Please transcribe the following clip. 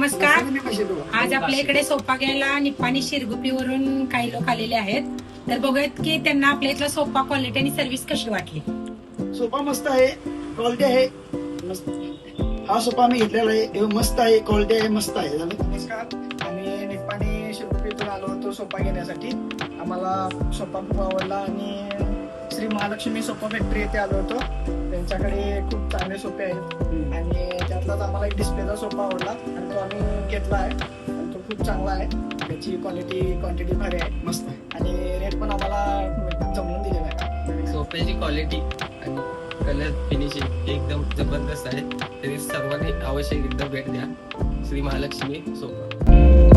नमस्कार. आज आपल्या इकडे सोफा घ्यायला निप्पाणी शिरगुपीवरून काही लोक आलेले आहेत. तर बघूयात की त्यांना आपल्या इथला सोफा क्वालिटी आणि सर्व्हिस कशी वाटली? सोफा मस्त आहे क्वालिटी आहे. मस्त. हा सोफा आम्ही घेतलेला आहे. हे मस्त आहे क्वालिटी आहे मस्त आहे. झालं? नमस्कार. आम्ही निप्पाणी शिरकुपीतून आलो होतो सोफा घेण्यासाठी. आम्हाला सोफा खूप आवडला आणि श्री महालक्ष्मी सोफा फॅक्टरी येथे आलो होतो. त्यांच्याकडे खूप चांगले सोफे आहेत. आणि त्यातलाच आम्हाला एक डिस्प्लेचा सोफा आवडला आणि तो आम्ही घेतला आहे. आणि तो खूप चांगला आहे. त्याची क्वालिटी क्वांटिटी भारी आहे. मस्त आहे. आणि रेट पण आम्हाला जमवून दिलेला आहे. सोफ्याची क्वालिटी आणि कलर फिनिशिंग एकदम जबरदस्त आहे. तरी सर्वांनी आवश्यक एकदा भेट द्या. श्री महालक्ष्मी सोफा.